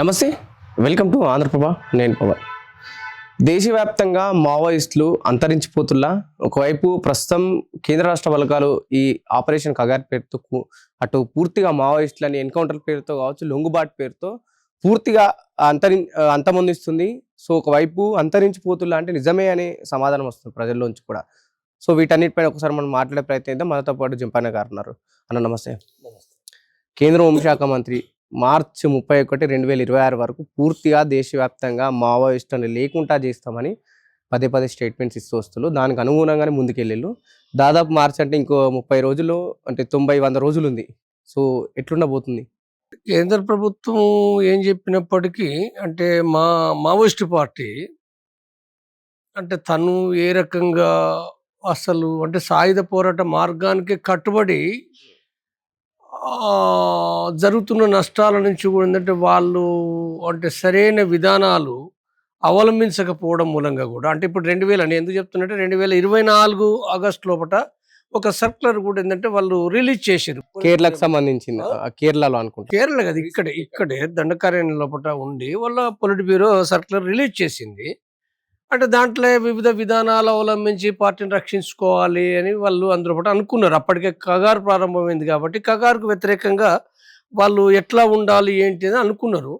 నమస్తే welcome to Andhraprabha నేను పవన్. దేశవ్యాప్తంగా మావోయిస్టులు అంతరించిపోతున్నా ఒకవైపు ప్రస్తుతం కేంద్ర రాష్ట్ర బలగాలు ఈ ఆపరేషన్ కగార్ పేరుతో అటు పూర్తిగా మావోయిస్టులని ఎన్కౌంటర్ పేరుతో కావచ్చు లొంగుబాటు పేరుతో పూర్తిగా అంతరి అంతమొందిస్తుంది. సో ఒకవైపు అంతరించిపోతున్నా అంటే నిజమే అనే సమాధానం వస్తుంది ప్రజల్లోంచి కూడా. సో వీటన్నిటిపైన ఒకసారి మనం మాట్లాడే ప్రయత్నం చేద్దాం. మనతో పాటు జంపన్న గారు ఉన్నారు. అన్న నమస్తే. కేంద్ర హోంశాఖ మంత్రి మార్చి ముప్పై ఒకటి రెండు వేల ఇరవై ఆరు వరకు పూర్తిగా దేశవ్యాప్తంగా మావోయిస్టులను లేకుండా చేస్తామని పదే పదే స్టేట్మెంట్స్ ఇస్తూ వస్తున్నారు. దానికి అనుగుణంగానే ముందుకెళ్ళిళ్ళు. దాదాపు మార్చి అంటే ఇంకో ముప్పై రోజులు అంటే తొంభై వంద రోజులు ఉంది సో ఎట్లుండబోతుంది? కేంద్ర ప్రభుత్వం ఏం చెప్పినప్పటికీ అంటే మా మావోయిస్ట్ పార్టీ అంటే తను ఏ రకంగా అసలు అంటే సాయుధ పోరాట మార్గానికి కట్టుబడి జరుగుతున్న నష్టాల నుంచి కూడా ఏంటంటే వాళ్ళు అంటే సరైన విధానాలు అవలంబించకపోవడం మూలంగా కూడా. అంటే ఇప్పుడు రెండు వేల నేను ఎందుకు చెప్తున్నట్టే రెండు వేల ఇరవై నాలుగు ఆగస్టు లోపల ఒక సర్కులర్ కూడా ఏంటంటే వాళ్ళు రిలీజ్ చేశారు. కేరళకు సంబంధించింది? ఆ, కేరళలో అనుకుంటా. కేరళ కదా ఇక్కడే ఇక్కడే దండకార్యాలయం లోపల ఉండి వాళ్ళ పొలిట్ బ్యూరో సర్కులర్ రిలీజ్ చేసింది. అంటే దాంట్లో వివిధ విధానాలు అవలంబించి పార్టీని రక్షించుకోవాలి అని వాళ్ళు అందరూ ఒకటి అనుకున్నారు. అప్పటికే కగారు ప్రారంభమైంది కాబట్టి కగారుకు వ్యతిరేకంగా వాళ్ళు ఎట్లా ఉండాలి ఏంటి అని అనుకున్నారు.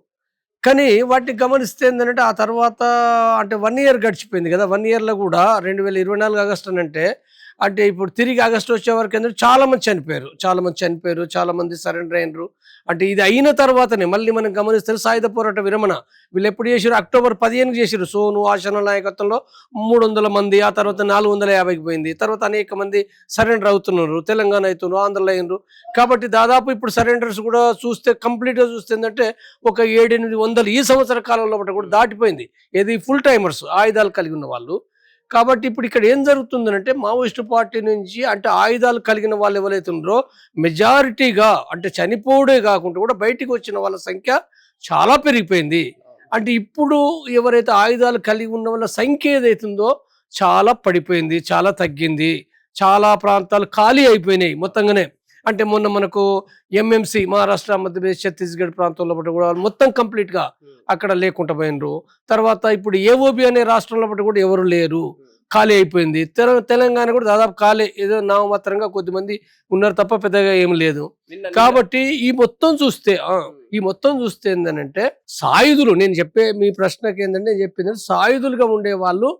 కానీ వాటిని గమనిస్తే ఏంటంటే ఆ తర్వాత అంటే వన్ ఇయర్ గడిచిపోయింది కదా. వన్ ఇయర్లో కూడా రెండు వేల ఇరవై నాలుగు ఆగస్టు అని అంటే అంటే ఇప్పుడు తిరిగి ఆగస్టు వచ్చే వరకు ఏంటంటే చాలా మంది చనిపోయారు చాలామంది చనిపోయారు చాలామంది సరెండర్ అయినరు. అంటే ఇది అయిన తర్వాతనే మళ్ళీ మనం గమనిస్తే సాయుధ పోరాట విరమణ. వీళ్ళు ఎప్పుడు చేసారు అక్టోబర్ పదిహేనుకి చేసారు సోను ఆశన నాయకత్వంలో మూడు వందల మంది ఆ తర్వాత నాలుగు వందల యాభైకి పోయింది. తర్వాత అనేక మంది సరెండర్ అవుతున్నారు. తెలంగాణ అవుతున్నారు ఆంధ్రలో అయినరు. కాబట్టి దాదాపు ఇప్పుడు సరెండర్స్ కూడా చూస్తే కంప్లీట్గా చూస్తే ఏంటంటే ఒక ఏడెనిమిది వందలు ఈ సంవత్సర కాలంలో ఒకటి కూడా దాటిపోయింది. ఏది ఫుల్ టైమర్స్ ఆయుధాలు కలిగి ఉన్న వాళ్ళు. కాబట్టి ఇప్పుడు ఇక్కడ ఏం జరుగుతుందంటే మావోయిస్టు పార్టీ నుంచి అంటే ఆయుధాలు కలిగిన వాళ్ళు ఎవరైతే ఉన్నారో మెజారిటీగా అంటే చనిపోవడే కాకుండా కూడా బయటికి వచ్చిన వాళ్ళ సంఖ్య చాలా పెరిగిపోయింది. అంటే ఇప్పుడు ఎవరైతే ఆయుధాలు కలిగి ఉన్న వాళ్ళ సంఖ్య ఏదైతుందో చాలా పడిపోయింది చాలా తగ్గింది. చాలా ప్రాంతాలు ఖాళీ అయిపోయినాయి మొత్తంగానే. అంటే మొన్న మనకు ఎంఎంసి మహారాష్ట్ర మధ్యప్రదేశ్ ఛత్తీస్గఢ్ ప్రాంతంలో ఒకటి కూడా మొత్తం complete గా అక్కడ లేకుండా పోయినరు. తర్వాత ఇప్పుడు ఏఓబి అనే రాష్ట్రంలో ఒకటి కూడా ఎవరు లేరు. ఖాళీ అయిపోయింది. తెల- తెలంగాణ కూడా దాదాపు ఖాళీ ఏదో నామమాత్రంగా కొద్దిమంది ఉన్నారు తప్ప పెద్దగా ఏం లేదు. కాబట్టి ఈ మొత్తం చూస్తే ఈ మొత్తం చూస్తే ఏంటంటే సాయుధులు నేను చెప్పే మీ ప్రశ్నకి ఏంటంటే నేను చెప్పింది సాయుధులుగా ఉండే వాళ్ళు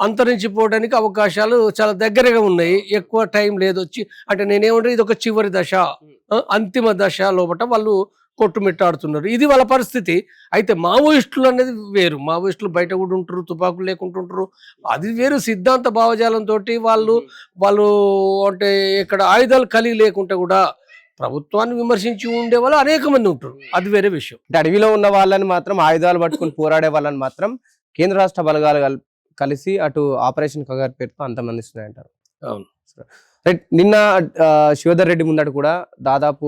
అంతరించిపోవడానికి అవకాశాలు చాలా దగ్గరగా ఉన్నాయి. ఎక్కువ టైం లేదు వచ్చి అంటే నేనేమంటే ఇది ఒక చివరి దశ అంతిమ దశ లోపల వాళ్ళు కొట్టుమిట్టాడుతున్నారు. ఇది వాళ్ళ పరిస్థితి. అయితే మావోయిస్టులు అనేది వేరు. మావోయిస్టులు బయట కూడా ఉంటారు తుపాకులు లేకుంటుంటారు అది వేరు. సిద్ధాంత భావజాలంతో వాళ్ళు వాళ్ళు అంటే ఇక్కడ ఆయుధాలు కలిగి లేకుంటే కూడా ప్రభుత్వాన్ని విమర్శించి ఉండే వాళ్ళు అనేక మంది ఉంటారు అది వేరే విషయం. అంటే అడవిలో ఉన్న వాళ్ళని మాత్రం ఆయుధాలు పట్టుకుని పోరాడే వాళ్ళని మాత్రం కేంద్ర రాష్ట్ర బలగాలు కలిసి అటు ఆపరేషన్ కగార్ పేరుతో అంతమందిస్తున్నాయి అంటారు అవును. రైట్ నిన్న శివధర్ రెడ్డి ముందట కూడా దాదాపు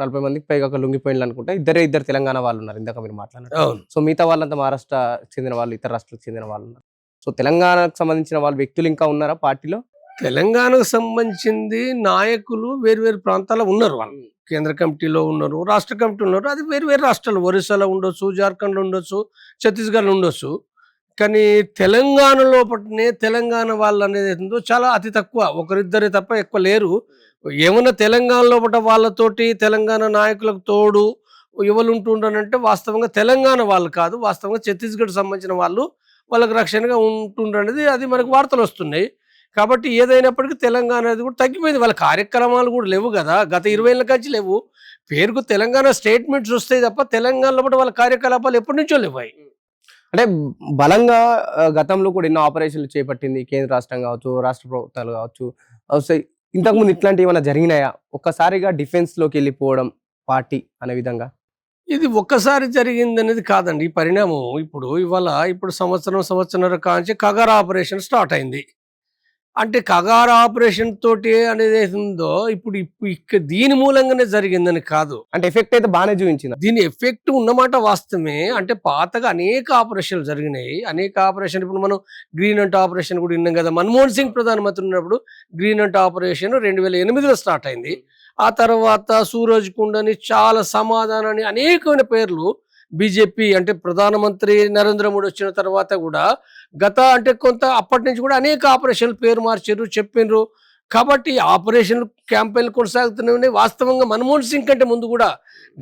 నలభై మందికి పైగా ఒక లొంగిపోయింది అనుకుంటే ఇద్దరే ఇద్దరు తెలంగాణ వాళ్ళు ఉన్నారు ఇందాక మీరు మాట్లాడినారు అవును. సో మిగతా వాళ్ళంతా మహారాష్ట్ర చెందిన వాళ్ళు ఇతర రాష్ట్రాలకు చెందిన వాళ్ళు ఉన్నారు. సో తెలంగాణకు సంబంధించిన వాళ్ళు వ్యక్తులు ఇంకా ఉన్నారా పార్టీలో? తెలంగాణకు సంబంధించింది నాయకులు వేరు వేరు ప్రాంతాల్లో ఉన్నారు వాళ్ళు. కేంద్ర కమిటీలో ఉన్నారు రాష్ట్ర కమిటీ ఉన్నారు అది వేరు వేరు రాష్ట్రాలు. ఒరిస్సాలో ఉండొచ్చు జార్ఖండ్లో ఉండొచ్చు ఛత్తీస్గఢ్లో ఉండొచ్చు. కానీ తెలంగాణలో పట్టినే తెలంగాణ వాళ్ళు అనేది ఏందో చాలా అతి తక్కువ. ఒకరిద్దరే తప్ప ఎక్కువ లేరు. ఏమన్నా తెలంగాణలో పట్ట వాళ్ళతోటి తెలంగాణ నాయకులకు తోడు ఎవరు ఉంటుండనంటే వాస్తవంగా తెలంగాణ వాళ్ళు కాదు. వాస్తవంగా ఛత్తీస్గఢ్ సంబంధించిన వాళ్ళు వాళ్ళకి రక్షణగా ఉంటుండనేది అది మనకు వార్తలు వస్తున్నాయి. కాబట్టి ఏదైనప్పటికీ తెలంగాణ అనేది కూడా తగ్గిపోయింది. వాళ్ళ కార్యక్రమాలు కూడా లేవు కదా. గత ఇరవై ఏళ్ళ నుంచి లేవు. పేరుకు తెలంగాణ స్టేట్మెంట్స్ వస్తాయి తప్ప తెలంగాణలో పట్ల వాళ్ళ కార్యకలాపాలు ఎప్పటి నుంచో లేవాయి. అంటే బలంగా గతంలో కూడా ఎన్నో ఆపరేషన్లు చేపట్టింది కేంద్ర రాష్ట్రం కావచ్చు రాష్ట్ర ప్రభుత్వాలు కావచ్చు. ఇంతకుముందు ఇట్లాంటివి ఏమైనా జరిగినాయా? ఒక్కసారిగా డిఫెన్స్లోకి వెళ్ళిపోవడం పార్టీ అనే విధంగా? ఇది ఒక్కసారి జరిగింది అనేది కాదండి. ఈ పరిణామం ఇప్పుడు ఇవాళ ఇప్పుడు సంవత్సరం సంవత్సరం కాంచి కగర ఆపరేషన్ స్టార్ట్ అయింది. అంటే కగార్ ఆపరేషన్ తోటి అనేది ఏది ఉందో ఇప్పుడు ఇప్పుడు ఇక్క దీని మూలంగానే జరిగిందని కాదు. అంటే ఎఫెక్ట్ అయితే బాగానే చూపించింది. దీని ఎఫెక్ట్ ఉన్నమాట వాస్తవమే. అంటే పాతగా అనేక ఆపరేషన్లు జరిగినాయి. అనేక ఆపరేషన్ ఇప్పుడు మనం గ్రీన్ అంట్ ఆపరేషన్ కూడా విన్నాం కదా. మన్మోహన్ సింగ్ ప్రధానమంత్రి ఉన్నప్పుడు గ్రీన్ అంట్ ఆపరేషన్ రెండు వేల ఎనిమిదిలో స్టార్ట్ అయింది. ఆ తర్వాత సూరజ్ కుండ్ అని చాలా సమాధానం అని అనేకమైన పేర్లు బీజేపీ అంటే ప్రధానమంత్రి నరేంద్ర మోడీ వచ్చిన తర్వాత కూడా గత అంటే కొంత అప్పటి నుంచి కూడా అనేక ఆపరేషన్లు పేరు మార్చారు చెప్పిండ్రు కాబట్టి ఆపరేషన్ క్యాంపెయిన్లు కొనసాగుతూనే ఉన్నాయి వాస్తవంగా మన్మోహన్ సింగ్ కంటే ముందు కూడా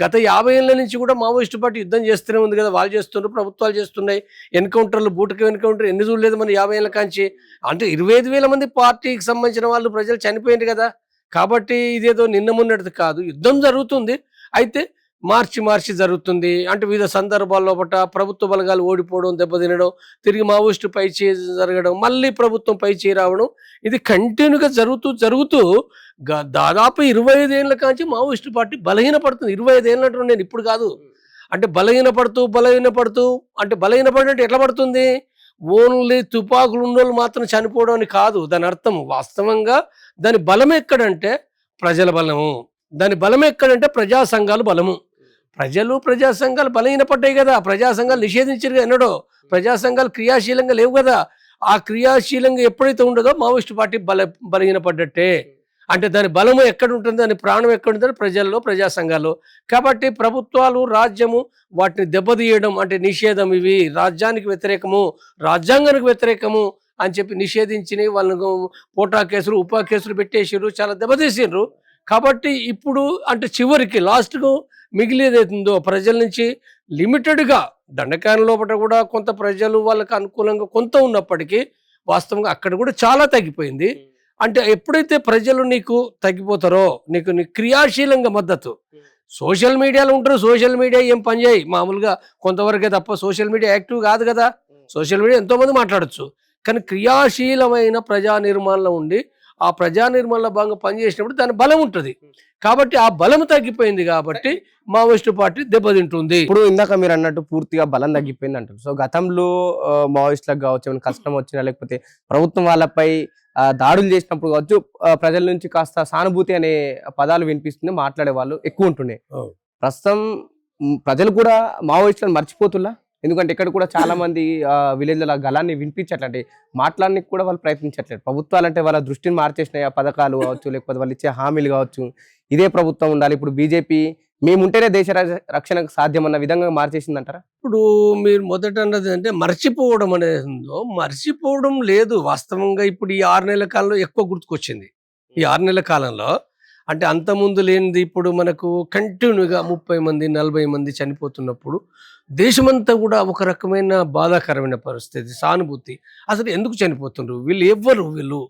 గత యాభై ఏళ్ళ నుంచి కూడా మావోయిస్టు పార్టీ యుద్ధం చేస్తూనే ఉంది కదా. వాళ్ళు చేస్తున్నారు ప్రభుత్వాలు చేస్తున్నాయి. ఎన్కౌంటర్లు బూటకి ఎన్కౌంటర్ ఎన్ని చూడలేదు మన యాభై ఏళ్ళ కాంచి. అంటే ఇరవై ఐదు వేల మంది పార్టీకి సంబంధించిన వాళ్ళు ప్రజలు చనిపోయింది కదా. కాబట్టి ఇదేదో నిన్న మొన్నటిది కాదు. యుద్ధం జరుగుతుంది. అయితే మార్చి మార్చి జరుగుతుంది. అంటే వివిధ సందర్భాల్లో పట ప్రభుత్వ బలగాలు ఓడిపోవడం దెబ్బతినడం తిరిగి మావోయిస్టు పై చేయి జరగడం మళ్ళీ ప్రభుత్వం పై చేరావడం రావడం ఇది కంటిన్యూగా జరుగుతూ జరుగుతూ గ- దాదాపు ఇరవై ఐదేళ్ళ కాంచి మావోయిస్టు పార్టీ బలహీన పడుతుంది ఇరవై ఐదేళ్ళ నేను ఇప్పుడు కాదు. అంటే బలహీన పడుతూ బలహీన పడుతూ అంటే బలహీన పడినట్టు ఎట్లా పడుతుంది? ఓన్లీ తుపాకులు ఉన్నోళ్ళు మాత్రం చనిపోవడం అని కాదు. దాని అర్థం వాస్తవంగా దాని బలం ఎక్కడంటే ప్రజల బలము. దాని బలం ఎక్కడంటే ప్రజా సంఘాలు బలము. ప్రజలు ప్రజా సంఘాలు బలహీనపడ్డాయి కదా. ప్రజా సంఘాలు నిషేధించారు ఎన్నడో. ప్రజా సంఘాలు క్రియాశీలంగా లేవు కదా. ఆ క్రియాశీలంగా ఎప్పుడైతే ఉండదో మావోయిస్ట్ పార్టీ బల బలహీనపడ్డట్టే. అంటే దాని బలము ఎక్కడ ఉంటుంది దాని ప్రాణం ఎక్కడ ఉంటుంది ప్రజల్లో ప్రజా సంఘాలు కాబట్టి ప్రభుత్వాలు రాజ్యము వాటిని దెబ్బతీయడం అంటే నిషేధం ఇవి. రాజ్యానికి వ్యతిరేకము రాజ్యాంగానికి వ్యతిరేకము అని చెప్పి నిషేధించి వాళ్ళకు పోటా కేసులు ఉపా కేసులు పెట్టేసారు చాలా దెబ్బతీసారు కాబట్టి ఇప్పుడు అంటే చివరికి లాస్ట్కు మిగిలేది అవుతుందో ప్రజల నుంచి లిమిటెడ్గా దండకాయన లోపల కూడా కొంత ప్రజలు వాళ్ళకి అనుకూలంగా కొంత ఉన్నప్పటికీ వాస్తవంగా అక్కడ కూడా చాలా తగ్గిపోయింది. అంటే ఎప్పుడైతే ప్రజలు నీకు తగ్గిపోతారో నీకు నీ క్రియాశీలంగా మద్దతు సోషల్ మీడియాలో ఉంటారు సోషల్ మీడియా ఏం పని చేయి మామూలుగా కొంతవరకే తప్ప సోషల్ మీడియా యాక్టివ్ కాదు కదా. సోషల్ మీడియా ఎంతో మంది మాట్లాడచ్చు. కానీ క్రియాశీలమైన ప్రజా నిర్మాణంలో ఉండి ఆ ప్రజా నిర్మాణంలో భాగంగా పనిచేసినప్పుడు దాని బలం ఉంటుంది. కాబట్టి ఆ బలం తగ్గిపోయింది కాబట్టి మావోయిస్టు పార్టీ దెబ్బతింటుంది. ఇప్పుడు ఇందాక మీరు అన్నట్టు పూర్తిగా బలం తగ్గిపోయింది అంటారు. సో గతంలో మావోయిస్టులకు కావచ్చు ఏమైనా కష్టం వచ్చినా లేకపోతే ప్రభుత్వం వాళ్ళపై దాడులు చేసినప్పుడు కావచ్చు ప్రజల నుంచి కాస్త సానుభూతి అనే పదాలు వినిపిస్తుంది మాట్లాడే వాళ్ళు ఎక్కువ ఉంటుండే. ప్రస్తుతం ప్రజలు కూడా మావోయిస్టులను మర్చిపోతున్నా ఎందుకంటే ఇక్కడ కూడా చాలా మంది విలేజ్ల గలాన్ని వినిపించట్లంటే మాట్లాడడానికి కూడా వాళ్ళు ప్రయత్నించట్లేదు. ప్రభుత్వాలు అంటే వాళ్ళ దృష్టిని మార్చేసినాయి ఆ పథకాలు కావచ్చు లేకపోతే వాళ్ళు ఇచ్చే హామీలు కావచ్చు ఇదే ప్రభుత్వం ఉండాలి. ఇప్పుడు బీజేపీ మేముంటేనే దేశ రక్షణకు సాధ్యమన్న విధంగా మార్చేసిందంటారా? ఇప్పుడు మీరు మొదట అన్నది అంటే మర్చిపోవడం అనేది ఉందో మర్చిపోవడం లేదు. వాస్తవంగా ఇప్పుడు ఈ ఆరు నెలల కాలంలో ఎక్కువ గుర్తుకొచ్చింది. ఈ ఆరు నెలల కాలంలో అంటే అంత ముందు లేనిది ఇప్పుడు మనకు కంటిన్యూగా ముప్పై మంది నలభై మంది చనిపోతున్నప్పుడు దేశమంతా కూడా ఒక రకమైన బాధాకరమైన పరిస్థితి సానుభూతి. అసలు ఎందుకు చనిపోతుండ్రు? వీళ్ళు ఎవ్వరు వీళ్ళు?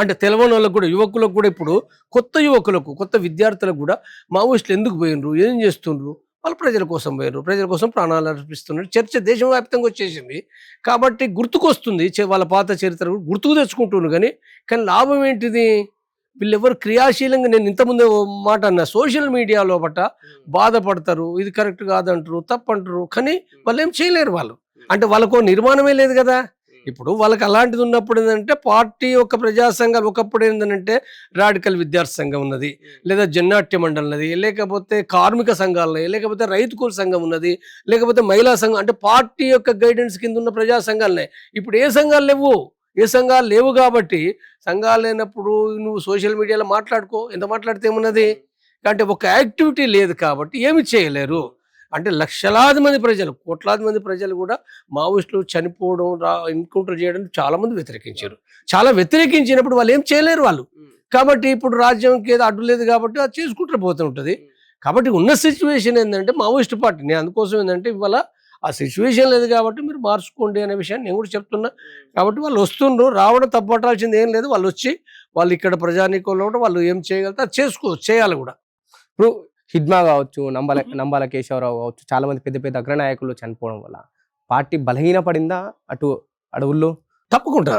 అంటే తెలవని వాళ్ళకు కూడా యువకులకు కూడా ఇప్పుడు కొత్త యువకులకు కొత్త విద్యార్థులకు కూడా మావోయిస్టులు ఎందుకు పోయినరు ఏం చేస్తుండ్రు? వాళ్ళు ప్రజల కోసం పోయారు ప్రజల కోసం ప్రాణాలు అర్పిస్తున్నారు. చర్చ దేశవ్యాప్తంగా వచ్చేసింది. కాబట్టి గుర్తుకొస్తుంది వాళ్ళ పాత చరిత్ర గుర్తుకు తెచ్చుకుంటున్నారు కానీ కానీ లాభం ఏంటిది? వీళ్ళెవరు క్రియాశీలంగా నేను ఇంతకుముందే మాట అన్నా. సోషల్ మీడియా లోపట బాధపడతారు. ఇది కరెక్ట్ కాదంటారు తప్పు అంటారు కానీ వాళ్ళు ఏం చేయలేరు వాళ్ళు. అంటే వాళ్ళకు నిర్మాణమే లేదు కదా. ఇప్పుడు వాళ్ళకి అలాంటిది ఉన్నప్పుడు ఏంటంటే పార్టీ ఒక ప్రజా సంఘాలు ఒకప్పుడు ఏంటంటే రాడికల్ విద్యార్థి సంఘం ఉన్నది. లేదా జన్నాట్య మండలి ఉన్నది. లేకపోతే కార్మిక సంఘాలు ఉన్నాయి. లేకపోతే రైతు కూలి సంఘం ఉన్నది. లేకపోతే మహిళా సంఘం. అంటే పార్టీ యొక్క గైడెన్స్ కింద ఉన్న ప్రజా సంఘాలు ఉన్నాయి. ఇప్పుడు ఏ సంఘాలు లేవు? ఏ సంఘాలు లేవు కాబట్టి సంఘాలు లేనప్పుడు నువ్వు సోషల్ మీడియాలో మాట్లాడుకో ఎంత మాట్లాడితే ఏమున్నది? అంటే ఒక యాక్టివిటీ లేదు కాబట్టి ఏమి చేయలేరు. అంటే లక్షలాది మంది ప్రజలు కోట్లాది మంది ప్రజలు కూడా మావోయిస్టులు చనిపోవడం రా ఎన్కౌంటర్ చేయడం చాలా మంది వ్యతిరేకించారు. చాలా వ్యతిరేకించినప్పుడు వాళ్ళు ఏం చేయలేరు వాళ్ళు. కాబట్టి ఇప్పుడు రాజ్యంకి ఏదో అడ్డు లేదు కాబట్టి అది చేసుకుంటూ పోతూ ఉంటుంది. కాబట్టి ఉన్న సిచ్యువేషన్ ఏంటంటే మావోయిస్ట్ పార్టీ. నేను అందుకోసం ఏంటంటే ఇవాళ ఆ సిచ్యువేషన్ లేదు కాబట్టి మీరు మార్చుకోండి అనే విషయాన్ని నేను కూడా చెప్తున్నా. కాబట్టి వాళ్ళు వస్తుండ్రు రావడం తప్పట్టాల్సింది ఏం లేదు. వాళ్ళు వచ్చి వాళ్ళు ఇక్కడ ప్రజానీకంలో కూడా వాళ్ళు ఏం చేయగలుగుతారు? చేసుకోవచ్చు చేయాలి కూడా. ఇప్పుడు హిడ్మా కావచ్చు నంబాల నంబాల కేశవరావు కావచ్చు చాలా మంది పెద్ద పెద్ద అగ్రనాయకులు చనిపోవడం వల్ల పార్టీ బలహీనపడిందా? అటు అడవుల్లో? తప్పకుండా.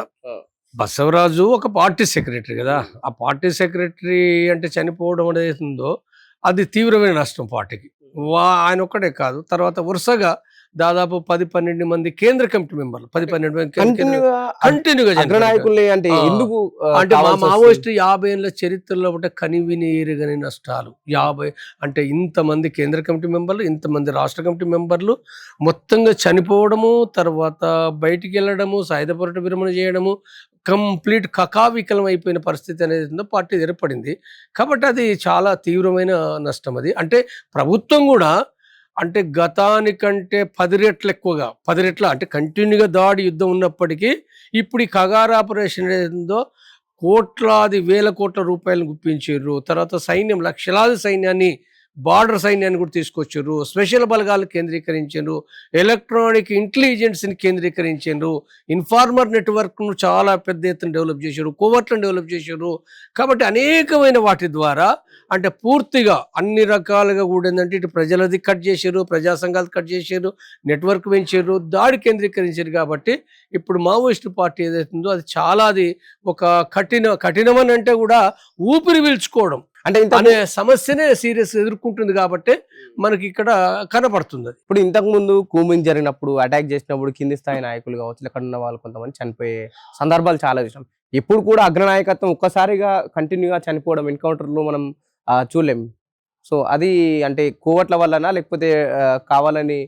బసవరాజు ఒక పార్టీ సెక్రటరీ కదా. ఆ పార్టీ సెక్రటరీ అంటే చనిపోవడం అనేది ఉందో అది తీవ్రమైన నష్టం పార్టీకి. వా ఆయన ఒక్కడే కాదు. తర్వాత వరుసగా దాదాపు పది పన్నెండు మంది కేంద్ర కమిటీ మెంబర్లు. పది పన్నెండు మంది కంటిన్యూగా అగ్రనాయకుల్ని అంటే. ఎందుకు అంటే మా? మావోయిస్టు యాభై ఏళ్ళ చరిత్రలో ఒకటి కనివిని ఎరుగని నష్టాలు. యాభై అంటే ఇంతమంది కేంద్ర కమిటీ మెంబర్లు ఇంతమంది రాష్ట్ర కమిటీ మెంబర్లు మొత్తంగా చనిపోవడము తర్వాత బయటికి వెళ్ళడము సాయుధ పోరాట విరమణ చేయడము కంప్లీట్ కకావికలం అయిపోయిన పరిస్థితి అనేది ఉందో పార్టీ ఏర్పడింది కాబట్టి అది చాలా తీవ్రమైన నష్టం అది. అంటే ప్రభుత్వం కూడా అంటే గతానికంటే పది రెట్లు ఎక్కువగా పది రెట్ల అంటే కంటిన్యూగా దాడి యుద్ధం ఉన్నప్పటికీ ఇప్పుడు ఈ కగార్ ఆపరేషన్ ఏదో కోట్లాది వేల కోట్ల రూపాయలు గుప్పించారు తర్వాత సైన్యం లక్షలాది సైన్యాన్ని బార్డర్ సైన్యాన్ని కూడా తీసుకొచ్చారు. స్పెషల్ బలగాలు కేంద్రీకరించారు. ఎలక్ట్రానిక్ ఇంటెలిజెన్స్ని కేంద్రీకరించారు. ఇన్ఫార్మర్ నెట్వర్క్ను చాలా పెద్ద ఎత్తున డెవలప్ చేశారు. కోవర్ట్లను డెవలప్ చేశారు. కాబట్టి అనేకమైన వాటి ద్వారా అంటే పూర్తిగా అన్ని రకాలుగా కూడా ఏంటంటే ఇటు ప్రజలది కట్ చేశారు ప్రజా సంఘాలు కట్ చేశారు నెట్వర్క్ పెంచారు దాడి కేంద్రీకరించారు కాబట్టి ఇప్పుడు మావోయిస్టు పార్టీ ఏదైతుందో అది చాలా అది ఒక కఠిన కఠినమని అంటే కూడా ఊపిరి పీల్చుకోవడం. అంటే ఇంత అనే సమస్యనే సీరియస్ ఎదుర్కొంటుంది కాబట్టి మనకి ఇక్కడ కనపడుతుంది ఇప్పుడు ఇంతకు ముందు కూమింగ్ జరిగినప్పుడు అటాక్ చేసినప్పుడు కింది స్థాయి నాయకులు కావచ్చు ఇక్కడ ఉన్న వాళ్ళు కొంతమంది చనిపోయే సందర్భాలు చాలా చూసాం. ఇప్పుడు కూడా అగ్రనాయకత్వం ఒక్కసారిగా కంటిన్యూగా చనిపోవడం ఎన్కౌంటర్లు మనం చూడలేం. సో అది అంటే కోవట్ల వల్లనా లేకపోతే కావాలని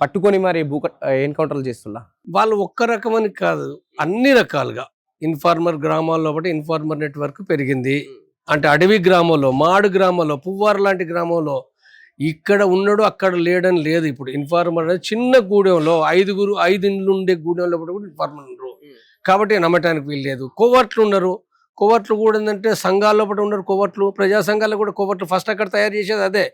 పట్టుకొని మరి భూ ఎన్కౌంటర్లు చేస్తున్నా వాళ్ళు ఒక్క రకమని కాదు అన్ని రకాలుగా. ఇన్ఫార్మర్ గ్రామాల్లో ఒకటి ఇన్ఫార్మర్ నెట్వర్క్ పెరిగింది. అంటే అడవి గ్రామంలో మాడు గ్రామంలో పువ్వారు లాంటి గ్రామంలో ఇక్కడ ఉన్నాడు అక్కడ లేడని లేదు ఇప్పుడు. ఇన్ఫార్మర్ అనేది చిన్న గూడెంలో ఐదుగురు ఐదు ఇండ్లు ఉండే గూడెంలో కూడా ఇన్ఫార్మర్ ఉన్నారు కాబట్టి నమ్మటానికి వీల్లేదు కోవర్ట్లు ఉన్నారు కోవర్ట్లు కూడా ఏంటంటే సంఘాల్లో ఒకటి ఉన్నారు కోవర్ట్లు ప్రజా సంఘాల్లో కూడా కోవర్ట్లు ఫస్ట్ అక్కడ తయారు చేసేది అదే.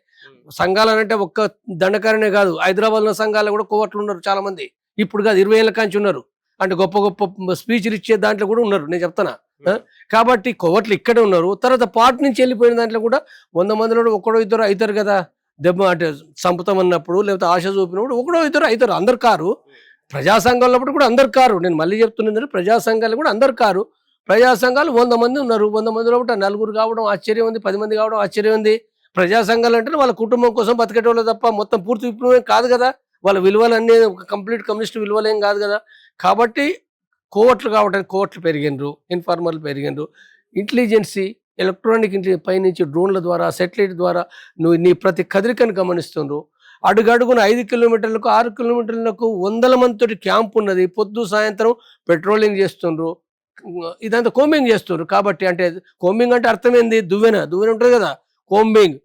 సంఘాలు అంటే ఒక్క దండకారనే కాదు. హైదరాబాద్లో సంఘాలు కూడా కోవర్ట్లు ఉన్నారు చాలా మంది ఇప్పుడు కాదు ఇరవై ఏళ్ళ కాంచి ఉన్నారు. అంటే గొప్ప గొప్ప స్పీచ్లు ఇచ్చే దాంట్లో కూడా ఉన్నారు. నేను చెప్తానా? కాబట్టి కొవట్లు ఇక్కడే ఉన్నారు. తర్వాత పార్ట్ నుంచి వెళ్ళిపోయిన దాంట్లో కూడా వంద మందిలో ఒకడో ఇద్దరు అవుతారు కదా. దెబ్బ అంటే చంపుతామన్నప్పుడు లేకపోతే ఆశ చూపినప్పుడు ఒకడో ఇద్దరు అవుతారు. అందరు కారు. ప్రజా కూడా అందరు కారు. నేను మళ్ళీ చెప్తున్నది ప్రజా సంఘాలు కూడా అందరు కారు. ప్రజా సంఘాలు వంద మంది ఉన్నారు. వంద మంది ఒకటి నలుగురు కావడం ఆశ్చర్యం ఉంది. పది మంది కావడం ఆశ్చర్యం ఉంది. ప్రజా సంఘాలు అంటే వాళ్ళ కుటుంబం కోసం బతికేటోళ్ళు తప్ప మొత్తం పూర్తి విప్లవం కాదు కదా. వాళ్ళ విలువలు అన్నీ కంప్లీట్ కమ్యూనిస్ట్ విలువలేం కాదు కదా. కాబట్టి కోవట్లు కావడానికి కోవట్లు పెరిగినరు ఇన్ఫార్మర్లు పెరిగినరు. ఇంటెలిజెన్సీ ఎలక్ట్రానిక్ ఇంటి పైనుంచి డ్రోన్ల ద్వారా సెటిలైట్ ద్వారా నువ్వు నీ ప్రతి కదలికను గమనిస్తుండ్రు. అడుగడుగున ఐదు కిలోమీటర్లకు ఆరు కిలోమీటర్లకు వందల మందితోటి క్యాంప్ ఉన్నది. పొద్దు సాయంత్రం పెట్రోలింగ్ చేస్తుండ్రు. ఇదంతా కోంబింగ్ చేస్తుండ్రు. కాబట్టి అంటే కోంబింగ్ అంటే అర్థం ఏంది దువ్వెన. దువ్వెన ఉంటుంది కదా? కోంబింగ్?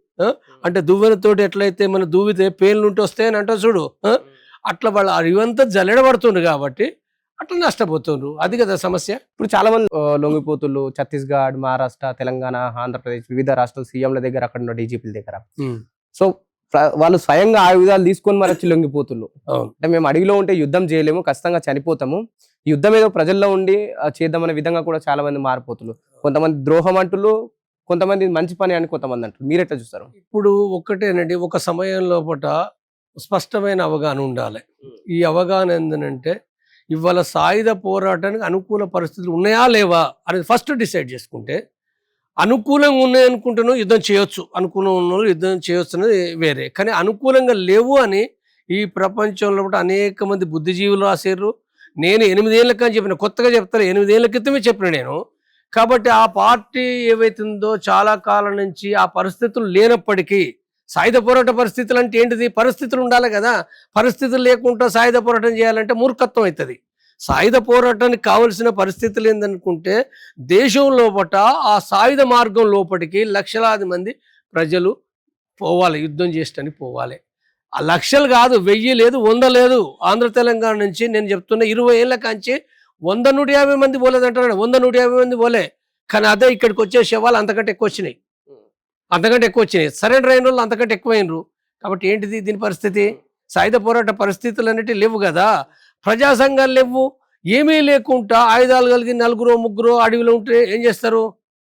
అంటే దువ్వెనతోటి ఎట్లయితే మన దువ్వితే పేర్లు ఉంటే వస్తాయి అని అంటారు చూడు? అట్లా వాళ్ళు ఇవంతా జల్లెడబడుతుండ్రు కాబట్టి అట్లా నష్టపోతుండ్రు. అది కదా సమస్య? ఇప్పుడు చాలా మంది లొంగిపోతుళ్ళు ఛత్తీస్గఢ్ మహారాష్ట్ర తెలంగాణ ఆంధ్రప్రదేశ్ వివిధ రాష్ట్రాల సీఎంల దగ్గర అక్కడ ఉన్న డీజీపీల దగ్గర. సో వాళ్ళు స్వయంగా ఆయుధాలు తీసుకొని మరి వచ్చి లొంగిపోతుళ్ళు. అంటే మేము అడవిలో ఉంటే యుద్ధం చేయలేము ఖచ్చితంగా చనిపోతాము. యుద్ధం ఏదో ప్రజల్లో ఉండి చేద్దామనే విధంగా కూడా చాలా మంది మారిపోతున్నారు కొంతమంది ద్రోహం అంటులు కొంతమంది మంచి పని అని కొంతమంది అంటారు మీరు ఎట్లా చూస్తారు? ఇప్పుడు ఒక్కటేనండి ఒక సమయం లోపల స్పష్టమైన అవగాహన ఉండాలి. ఈ అవగాహన ఏంటంటే ఇవాళ సాయుధ పోరాటానికి అనుకూల పరిస్థితులు ఉన్నాయా లేవా అనేది ఫస్ట్ డిసైడ్ చేసుకుంటే అనుకూలంగా ఉన్నాయి అనుకుంటున్నా యుద్ధం చేయొచ్చు. అనుకూలంగా ఉన్న వాళ్ళు యుద్ధం చేయొచ్చు అనేది వేరే. కానీ అనుకూలంగా లేవు అని ఈ ప్రపంచంలో కూడా అనేక మంది బుద్ధిజీవులు రాశారు. నేను ఎనిమిదేళ్ళ కానీ చెప్పిన కొత్తగా చెప్తాను ఎనిమిదేళ్ళ క్రితమే చెప్పిన నేను. కాబట్టి ఆ పార్టీ ఏవైతుందో చాలా కాలం నుంచి ఆ పరిస్థితులు లేనప్పటికీ సాయుధ పోరాట పరిస్థితులు అంటే ఏంటిది? పరిస్థితులు ఉండాలి కదా. పరిస్థితులు లేకుండా సాయుధ పోరాటం చేయాలంటే మూర్ఖత్వం అవుతుంది సాయుధ పోరాటానికి కావలసిన పరిస్థితులు ఏందనుకుంటే దేశం లోపట ఆ సాయుధ మార్గం లోపటికి లక్షలాది మంది ప్రజలు పోవాలి యుద్ధం చేసడానికి పోవాలి. ఆ లక్షలు కాదు వెయ్యి లేదు వంద లేదు. ఆంధ్ర తెలంగాణ నుంచి నేను చెప్తున్న ఇరవై ఏళ్ళ కాంచి వంద నూట యాభై మంది పోలేదంటారు. వంద నూట యాభై మంది పోలే. కానీ అదే ఇక్కడికి వచ్చే శవాలు అంతకంటే ఎక్కువ వచ్చినాయి. అంతకంటే ఎక్కువ వచ్చినాయి. సరెండర్ అయిన వాళ్ళు అంతకంటే ఎక్కువైనరు. కాబట్టి ఏంటిది దీని పరిస్థితి? సాయుధ పోరాట పరిస్థితులు అనేటివి లేవు కదా. ప్రజా సంఘాలు లేవు. ఏమీ లేకుండా ఆయుధాలు కలిగి నలుగురు ముగ్గురు అడవిలో ఉంటే ఏం చేస్తారు?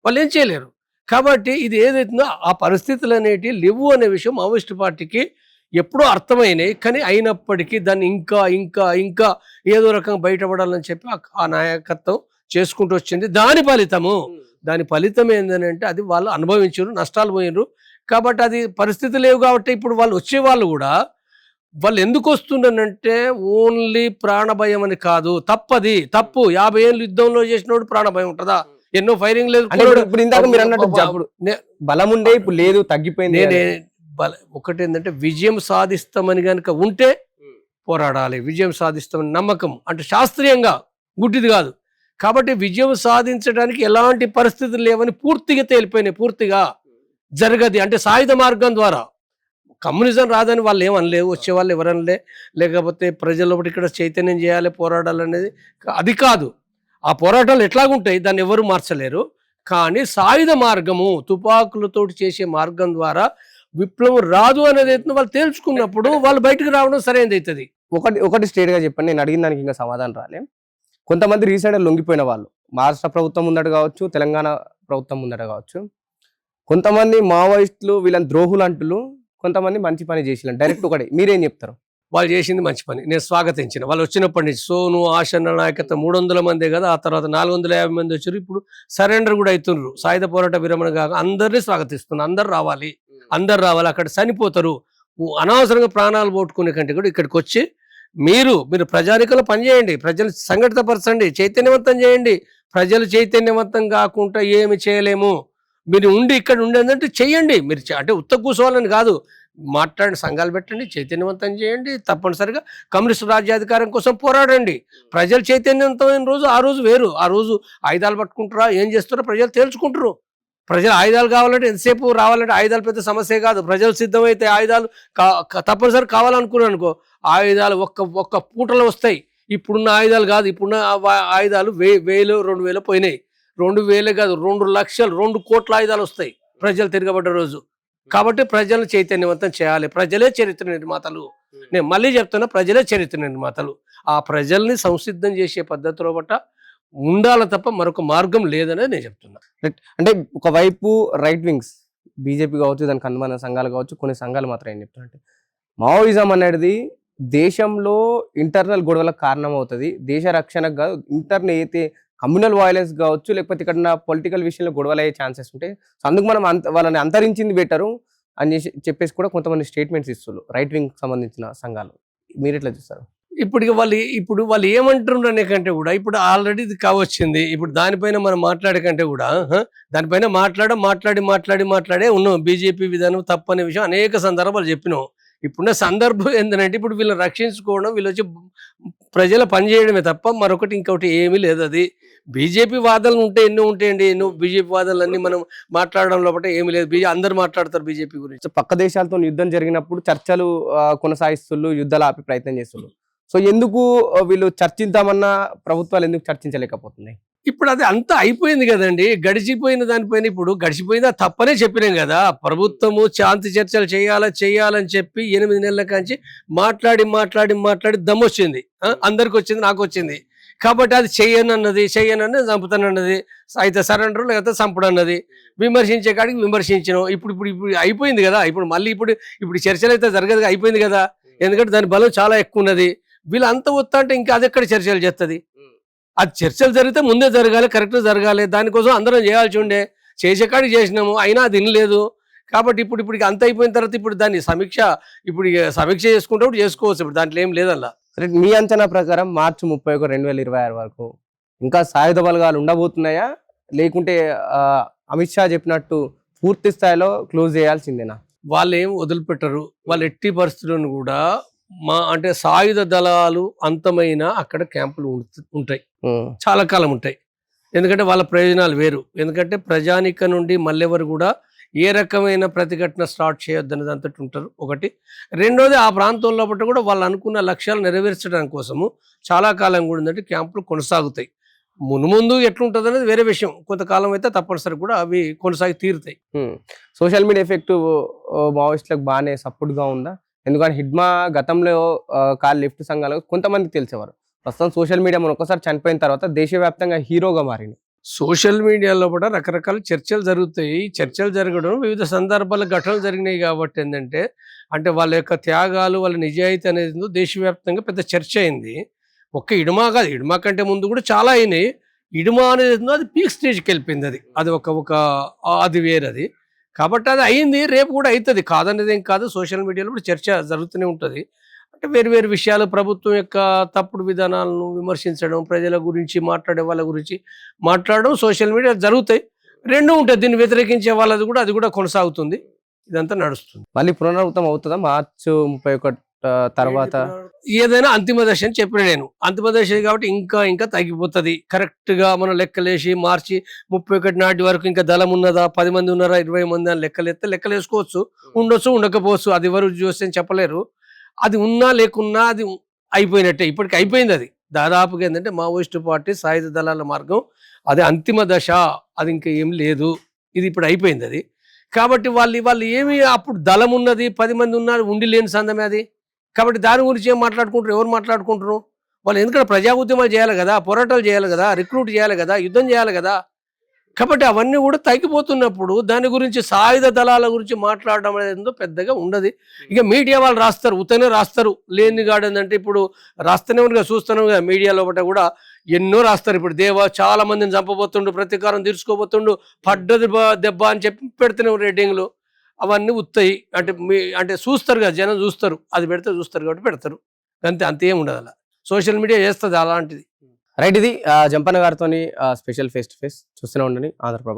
వాళ్ళు ఏం చేయలేరు. కాబట్టి ఇది ఏదైతుందో ఆ పరిస్థితులు అనేటివి లేవు అనే విషయం మావోయిస్ట్ పార్టీకి ఎప్పుడో అర్థమైనాయి. కానీ అయినప్పటికీ దాన్ని ఇంకా ఇంకా ఇంకా ఏదో రకంగా బయటపడాలని చెప్పి ఆ- ఆ నాయకత్వం చేసుకుంటూ వచ్చింది. దాని ఫలితము దాని ఫలితం ఏంటంటే అది వాళ్ళు అనుభవించారు నష్టాలు పోయినారు కాబట్టి అది పరిస్థితి లేవు కాబట్టి ఇప్పుడు వాళ్ళు వచ్చే వాళ్ళు కూడా వాళ్ళు ఎందుకు వస్తుండనంటే ఓన్లీ ప్రాణభయం అని కాదు తప్పది తప్పు. యాభై ఏళ్ళు యుద్ధంలో చేసినోడు ప్రాణభయం ఉంటుందా? ఎన్నో ఫైరింగ్ లేదు ఇప్పుడు- ఇందాక మీరు అన్నట్టు బలం ఉండే ఇప్పుడు లేదు తగ్గిపోయింది నేనే బల- ఒకటి ఏంటంటే విజయం సాధిస్తామని కనుక ఉంటే పోరాడాలి. విజయం సాధిస్తామని నమ్మకం. అంటే శాస్త్రీయంగా గుడ్డిది కాదు. కాబట్టి విజయం సాధించడానికి ఎలాంటి పరిస్థితులు లేవని పూర్తిగా తేలిపోయినాయి పూర్తిగా జరగది. అంటే సాయుధ మార్గం ద్వారా. కమ్యూనిజం రాదని వాళ్ళు ఏమనలేవు వచ్చే వాళ్ళు ఎవరనలే లేకపోతే ప్రజలు ఒకటి ఇక్కడ చైతన్యం చేయాలి పోరాడాలనేది అది కాదు. ఆ పోరాటాలు ఎట్లాగుంటాయి దాన్ని ఎవరు మార్చలేరు. కానీ సాయుధ మార్గము తుపాకులతో చేసే మార్గం ద్వారా విప్లవం రాదు అనేది అయితే వాళ్ళు తేల్చుకున్నప్పుడు వాళ్ళు బయటకు రావడం సరైనది అవుతుంది ఒకటి ఒకటి స్టేట్గా చెప్పండి. నేను అడిగిన దానికి ఇంకా సమాధానం రాలే. కొంతమంది రీసెంట్గా లొంగిపోయిన వాళ్ళు. మహారాష్ట్ర ప్రభుత్వం ముందట కావచ్చు తెలంగాణ ప్రభుత్వం ముందట కావచ్చు. కొంతమంది మావోయిస్టులు వీళ్ళని ద్రోహులు అంటులు కొంతమంది మంచి పని చేసిన డైరెక్ట్ ఒకటి. మీరేం చెప్తారు? వాళ్ళు చేసింది మంచి పని. నేను స్వాగతించిన. వాళ్ళు వచ్చినప్పటి నుంచి సోను ఆశన్న నాయకత్వం మూడు వందల మందే కదా ఆ తర్వాత నాలుగు వందల యాభై మంది వచ్చారు ఇప్పుడు సరెండర్ కూడా అవుతున్నారు సాయుధ పోరాట విరమణ కాక అందరినీ స్వాగతిస్తున్నారు అందరు రావాలి. అందరు రావాలి. అక్కడ చనిపోతారు. అనవసరంగా ప్రాణాలు పోగొట్టుకునే కంటే కూడా ఇక్కడికి వచ్చి మీరు మీరు ప్రజానికలు పనిచేయండి ప్రజలు సంఘటితపరచండి చైతన్యవంతం చేయండి. ప్రజలు చైతన్యవంతం కాకుండా ఏమి చేయలేము. మీరు ఉండి ఇక్కడ ఉండేదంటే చేయండి మీరు అంటే ఉత్త కూర్చోవాలని కాదు. మాట్లాడి సంఘాలు పెట్టండి చైతన్యవంతం చేయండి. తప్పనిసరిగా కమ్యూనిస్టు రాజ్యాధికారం కోసం పోరాడండి. ప్రజలు చైతన్యవంతమైన రోజు ఆ రోజు వేరు. ఆ రోజు ఆయుధాలు పట్టుకుంటారా ఏం చేస్తారో ప్రజలు తేల్చుకుంటారు. ప్రజలు ఆయుధాలు కావాలంటే ఎంతసేపు రావాలంటే ఆయుధాలు పెద్ద సమస్య కాదు. ప్రజలు సిద్ధమైతే ఆయుధాలు కా- తప్పనిసరి కావాలనుకున్నాను అనుకో ఆయుధాలు ఒక్క ఒక్క పూటలో వస్తాయి. ఇప్పుడున్న ఆయుధాలు కాదు. ఇప్పుడున్న ఆయుధాలు వే వేలు రెండు వేలు పోయినాయి. రెండు వేలే కాదు రెండు లక్షలు రెండు కోట్ల ఆయుధాలు వస్తాయి ప్రజలు తిరగబడ్డ రోజు. కాబట్టి ప్రజలను చైతన్యవంతం చేయాలి. ప్రజలే చరిత్ర నిర్మాతలు. నేను మళ్ళీ చెప్తున్నా ప్రజలే చరిత్ర నిర్మాతలు. ఆ ప్రజల్ని సంసిద్ధం చేసే పద్ధతిలో బట్ట ఉండాలి తప్ప మరొక మార్గం లేదనేది నేను చెప్తున్నా. అంటే ఒకవైపు రైట్ వింగ్స్ బీజేపీ కావచ్చు దానికి అనుమాన సంఘాలు కావచ్చు కొన్ని సంఘాలు మాత్రం ఏం చెప్తారంటే మావోయిజం అనేది దేశంలో ఇంటర్నల్ గొడవలకు కారణం అవుతుంది దేశ రక్షణకు కాదు ఇంటర్నల్ అయితే కమ్యూనల్ వైలెన్స్ కావచ్చు లేకపోతే ఇక్కడ పొలిటికల్ విషయంలో గొడవలు అయ్యే ఛాన్సెస్ ఉంటాయి సో అందుకు మనం అంత వాళ్ళని అంతరించింది బెటరు అని చెప్పేసి కూడా కొంతమంది స్టేట్మెంట్స్ ఇస్తున్నారు. రైట్ వింగ్ సంబంధించిన సంఘాలు. మీరు ఎట్లా చూస్తారు? ఇప్పుడు వాళ్ళు ఇప్పుడు వాళ్ళు ఏమంటున్నారు అనే కంటే కూడా ఇప్పుడు ఆల్రెడీ ఇది కావచ్చింది. ఇప్పుడు దానిపైన మనం మాట్లాడే కంటే కూడా దానిపైన మాట్లాడ మాట్లాడి మాట్లాడి మాట్లాడే ఉన్నాం. బీజేపీ విధానం తప్పనే విషయం. అనేక సందర్భాలు చెప్పినాం. ఇప్పుడున్న సందర్భం ఏంటంటే ఇప్పుడు వీళ్ళని రక్షించుకోవడం వీళ్ళు వచ్చి ప్రజల పనిచేయడమే తప్ప మరొకటి ఇంకొకటి ఏమీ లేదు అది. బీజేపీ వాదనలు ఉంటే ఎన్నో ఉంటాయండి. ఎన్నో బీజేపీ వాదనలు మనం మాట్లాడడం లోపల ఏమీ లేదు. బీజే అందరు మాట్లాడతారు బీజేపీ గురించి. పక్క దేశాలతో యుద్ధం జరిగినప్పుడు చర్చలు కొనసాగిస్తుళ్ళు యుద్ధాలు ఆపే ప్రయత్నం చేస్తున్నారు సో ఎందుకు వీళ్ళు చర్చిద్దామన్న ప్రభుత్వాలు ఎందుకు చర్చించలేకపోతున్నాయి? ఇప్పుడు అది అంతా అయిపోయింది కదండి. గడిచిపోయిన దానిపైన ఇప్పుడు గడిచిపోయిందా తప్పనే చెప్పినాం కదా. ప్రభుత్వము శాంతి చర్చలు చేయాలా చేయాలని చెప్పి ఎనిమిది నెలల కాంచి మాట్లాడి మాట్లాడి మాట్లాడి దమ్మొచ్చింది. అందరికి వచ్చింది నాకు వచ్చింది కాబట్టి అది చెయ్యనన్నది చెయ్యనన్నది చంపుతానన్నది. అయితే సరెండర్ లేకపోతే చంపడం అన్నది విమర్శించే కాడికి విమర్శించను. ఇప్పుడు ఇప్పుడు ఇప్పుడు అయిపోయింది కదా. ఇప్పుడు మళ్ళీ ఇప్పుడు ఇప్పుడు చర్చలు అయితే జరగదు అయిపోయింది కదా. ఎందుకంటే దాని బలం చాలా ఎక్కువ ఉన్నది. వీళ్ళంతా వస్తా అంటే ఇంకా అది ఎక్కడ చర్చలు చేస్తుంది అది చర్చలు జరిగితే ముందే జరగాలి కరెక్ట్ జరగాలి. దానికోసం అందరం చేయాల్సి ఉండే చేసే కాడికి చేసినాము అయినా అది వినలేదు కాబట్టి ఇప్పుడు ఇప్పుడు అంత అయిపోయిన తర్వాత ఇప్పుడు దాన్ని సమీక్ష ఇప్పుడు సమీక్ష చేసుకుంటే చేసుకోవచ్చు. ఇప్పుడు దాంట్లో ఏం లేదల్లా. సరే మీ అంచనా ప్రకారం మార్చి ముప్పై ఒక రెండు వేల ఇరవై ఆరు వరకు ఇంకా సాయుధ బలగాలు ఉండబోతున్నాయా? లేకుంటే అమిత్ షా చెప్పినట్టు పూర్తి స్థాయిలో క్లోజ్ చేయాల్సిందేనా? వాళ్ళు ఏం వదిలిపెట్టరు. వాళ్ళు ఎట్టి పరిస్థితులను కూడా మా అంటే సాయుధ దళాలు అంతమైన అక్కడ క్యాంపులు ఉంట- ఉంటాయి. చాలా కాలం ఉంటాయి. ఎందుకంటే వాళ్ళ ప్రయోజనాలు వేరు. ఎందుకంటే ప్రజానిక నుండి మళ్ళెవరు కూడా ఏ రకమైన ప్రతిఘటన స్టార్ట్ చేయొద్దని దాంతో ఉంటారు. ఒకటి. రెండోది ఆ ప్రాంతంలో బట్టి కూడా వాళ్ళు అనుకున్న లక్ష్యాలు నెరవేర్చడానికి కోసము చాలా కాలం కూడా ఏంటంటే క్యాంపులు కొనసాగుతాయి. మునుముందు ఎట్లుంటుంది అనేది వేరే విషయం. కొంతకాలం అయితే తప్పనిసరి కూడా అవి కొనసాగి తీరుతాయి. సోషల్ మీడియా ఎఫెక్ట్ మావోయిస్టులకు బాగానే సపోర్ట్గా ఉందా? ఎందుకంటే హిడ్మా గతంలో కాల్ లిఫ్ట్ సంఘాలు కొంతమంది తెలిసేవారు. ప్రస్తుతం సోషల్ మీడియా మనం ఒకసారి చనిపోయిన తర్వాత దేశవ్యాప్తంగా హీరోగా మారింది. సోషల్ మీడియాలో కూడా రకరకాల చర్చలు జరుగుతాయి. చర్చలు జరగడం వివిధ సందర్భాల ఘటనలు జరిగినాయి కాబట్టి ఏంటంటే అంటే వాళ్ళ యొక్క త్యాగాలు వాళ్ళ నిజాయితీ అనేది దేశవ్యాప్తంగా పెద్ద చర్చ అయింది. ఒక్క ఇడుమా కాదు ఇడుమా కంటే ముందు కూడా చాలా అయినాయి. ఇడుమా అనేది అది పీక్ స్టేజ్కి వెళ్ళిపోయింది అది. అది ఒక ఒక అది వేరది కాబట్టి అది అయింది రేపు కూడా అవుతుంది కాదనేది ఏం కాదు సోషల్ మీడియాలో కూడా చర్చ జరుగుతూనే ఉంటుంది. అంటే వేరు వేరు విషయాలు ప్రభుత్వం యొక్క తప్పుడు విధానాలను విమర్శించడం ప్రజల గురించి మాట్లాడే వాళ్ళ గురించి మాట్లాడడం సోషల్ మీడియా జరుగుతాయి. రెండు ఉంటాయి. దీన్ని వ్యతిరేకించే వాళ్ళది కూడా అది కూడా కొనసాగుతుంది. ఇదంతా నడుస్తుంది. మళ్ళీ పునరావృతం అవుతుందా? మార్చి ముప్పై ఒకటి. తర్వాత ఏదైనా అంతిమ దశ అని చెప్పిన నేను. అంతిమ దశ కాబట్టి ఇంకా ఇంకా తగ్గిపోతుంది. కరెక్ట్గా మనం లెక్కలేసి మార్చి ముప్పై ఒకటి నాటి వరకు ఇంకా దళం ఉన్నదా పది మంది ఉన్నారా ఇరవై మంది అని లెక్కలేస్తే లెక్కలేసుకోవచ్చు. ఉండొచ్చు ఉండకపోవచ్చు. అది ఎవరు చూస్తే అని చెప్పలేరు. అది ఉన్నా లేకున్నా అది అయిపోయినట్టే. ఇప్పటికి అయిపోయింది అది. దాదాపుగా ఏంటంటే మావోయిస్టు పార్టీ సాయుధ దళాల మార్గం అది అంతిమ దశ. అది ఇంకా ఏం లేదు. ఇది ఇప్పుడు అయిపోయింది అది. కాబట్టి వాళ్ళు వాళ్ళు ఏమి అప్పుడు దళం ఉన్నది పది మంది ఉన్నారు ఉండి లేని సందమే అది. కాబట్టి దాని గురించి ఏం మాట్లాడుకుంటారు ఎవరు మాట్లాడుకుంటారు వాళ్ళు ఎందుకంటే ప్రజా ఉద్యమాలు చేయాలి కదా పోరాటాలు చేయాలి కదా రిక్రూట్ చేయాలి కదా యుద్ధం చేయాలి కదా. కాబట్టి అవన్నీ కూడా తగ్గిపోతున్నప్పుడు దాని గురించి సాయుధ దళాల గురించి మాట్లాడడం అనేది పెద్దగా ఉండదు. ఇక మీడియా వాళ్ళు రాస్తారు ఉత్తనే రాస్తారు. లేని కాడేందంటే ఇప్పుడు రాస్తూనే ఉన్నారు చూస్తున్నాం కదా మీడియాలో లోపల కూడా ఎన్నో రాస్తారు. ఇప్పుడు దేవ చాలా మందిని చంపబోతుండు ప్రతీకారం తీర్చుకోబోతుండు పడ్డది దెబ్బ అని చెప్పి పెడుతున్నాం రేటింగ్లు. అవన్నీ ఉత్తాయి. అంటే మీ అంటే చూస్తారు కదా జనం చూస్తారు. అది పెడితే చూస్తారు కాబట్టి పెడతారు. అంతే అంతేం ఉండదు అలా. సోషల్ మీడియా చేస్తుంది అలాంటిది. రైట్ ఇది. ఆ, జంపన్న గారితో స్పెషల్ ఫేస్ టు ఫేస్ చూస్తూనే ఉండండి. ఆంధ్రప్రభ